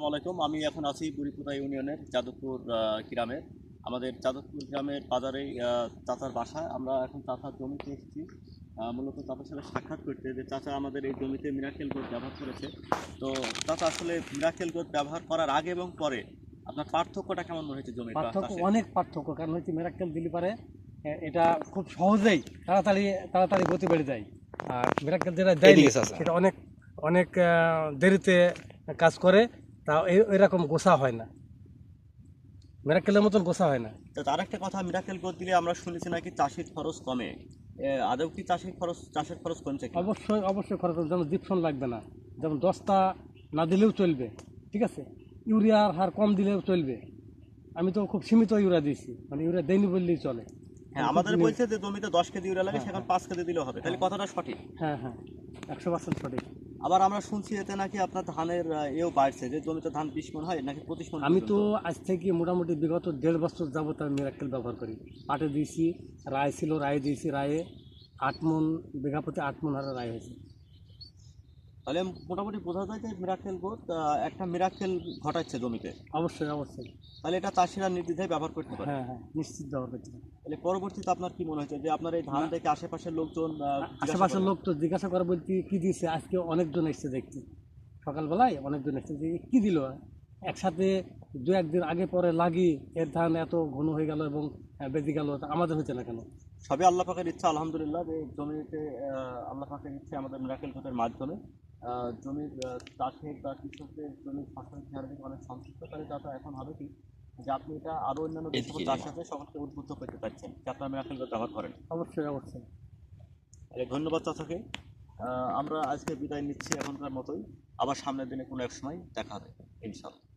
আসসালামু আলাইকুম। আমি এখন আছি বুড়িপুরা ইউনিয়নের যাদবপুর গ্রামের আমাদের যাদবপুর গ্রামের বাজারে চাচার বাসায় আমরা এখন চাচার জমিতে এসেছি। মূলত চাচার সাথে সাক্ষাৎ করতে যে চাচা আমাদের এই জমিতে মিরাকেল গোদ ব্যবহার করেছে। তো চাচা আসলে মিরাকেল গোদ ব্যবহার করার আগে এবং পরে আপনার পার্থক্যটা কেমন মনে হয়েছে জমির পার্থক্য অনেক পার্থক্য কারণ হচ্ছে মেরাক্কেল দিলে পারে এটা খুব সহজেই তাড়াতাড়ি তাড়াতাড়ি গতি বেড়ে যায়। আর মেরাক্কেল যেটা দেয় সেটা অনেক অনেক আহ, দেরিতে কাজ করে। তা এরকম গোসা হয় না। মেরাক্কেলের মতন গোসা হয় না। তো তার একটা কথা মিরাকেল গোদ দিলে আমরা শুনেছি নাকি চাষের খরচ কমে। এ, আদৌ কি চাষের খরচ চাষের খরচ কমছে কি অবশ্যই অবশ্যই খরচ হবে, যেমন জিপসন লাগবে না যেমন দশটা না দিলেও চলবে ঠিক আছে? ইউরিয়ার হার কম দিলেও চলবে। আমি তো খুব সীমিত ইউরিয়া দিয়েছি মানে ইউরিয়া দেয়নি বললেই চলে। হ্যাঁ আমাদের বলছে যে জমিতে দশ কেজি ইউরিয়া লাগে হ্যাঁ, সেখানে পাঁচ কেজি দিলেও হবে। তাহলে কথাটা সঠিক। হ্যাঁ হ্যাঁ একশো পার্সেন্ট সঠিক। আবার আমরা শুনছি এতে নাকি আপনার ধানের এও বাড়ছে। যে জমিতে ধান বিশ মন হয় নাকি পঁচিশ মন আমি তো আজ থেকে মোটামুটি বিগত দেড় বছর যাবত আমি মিরাক্কেল ব্যবহার করি। পাটে দিয়েছি রায় ছিল রায় দিয়েছি রায়ে আট মন বিঘা প্রতি আট মন হারে রায় হয়েছে। তাহলে মোটামুটি বোঝা যায় যে মিরাকেল গোদ আহ, একটা মিরাকেল ঘটাচ্ছে জমিতে। অবশ্যই অবশ্যই। তাহলে এটা চাষিরা নির্দ্বিধায় ব্যবহার করতে পারে। হ্যাঁ হ্যাঁ নিশ্চিত ব্যবহার করছি তাহলে পরবর্তীতে আপনার কি মনে হচ্ছে যে আপনার এই ধান দেখে আশেপাশের লোকজন আশেপাশের লোক তো জিজ্ঞাসা করে বলতে কি দিয়েছে? আজকে অনেকজন এসছে দেখতে। সকালবেলায় অনেকজন এসছে যে কি দিল? একসাথে দু একদিন আগে পরে লাগি এর ধান এত ঘন হয়ে গেল এবং বেঁধে গেল আমাদের হচ্ছে না কেন? সবই আল্লাহ পাকের ইচ্ছা আলহামদুলিল্লাহ। যে জমিতে আল্লাহ পাকের ইচ্ছে আমাদের মিরাকেল গোদের মাধ্যমে জমির চাষের বা কৃষকদের জমির ফসল চেহারা থেকে অনেক সন্তুষ্টকারী দাতা এখন হবে কি যে আপনি এটা আরও অন্যান্য চাষ আছে সকলকে উদ্বুদ্ধ করতে পারছেন যে আপনার মিরাকেল গোদ ব্যবহার করেন। অবশ্যই অবশ্যই। তাহলে ধন্যবাদ চাচাকে। আহ, আমরা আজকে বিদায় নিচ্ছি এখনকার মতোই। আবার সামনের দিনে কোনো এক সময় দেখা হবে ইনশাল্লাহ